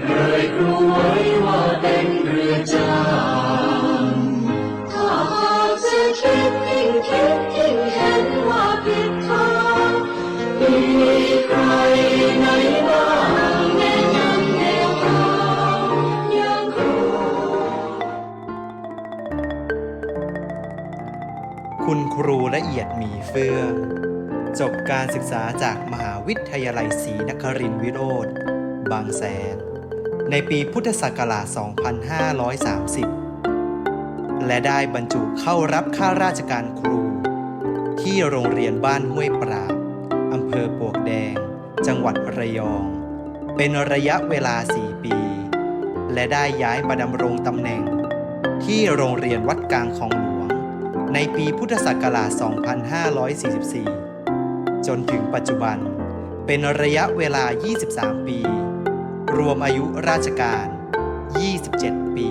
บเลยครูไว้ว่าเป็นเรือจางถ้าหากจะคิดยิ่งคิดยิ่งเห็นว่าผิดทางมีใครในบ้าคุณครูละเอียดมีเฟื่องจบการศึกษาจากมหาวิทยาลัยศรีนครินทร์วิโรธบางแสน ในปีพุทธศักราช 2530 และได้บรรจุเข้ารับข้าราชการครู ที่โรงเรียนบ้านห้วยปราบอำเภอปวกแดง จังหวัดระยอง เป็นระยะเวลา 4 ปี และได้ย้ายมาดำรงตำแหน่ง ที่โรงเรียนวัดกลางคลองหลวง ในปีพุทธศักราช 2544 จนถึงปัจจุบันเป็นระยะเวลา 23 ปี รวมอายุราชการ 27 ปี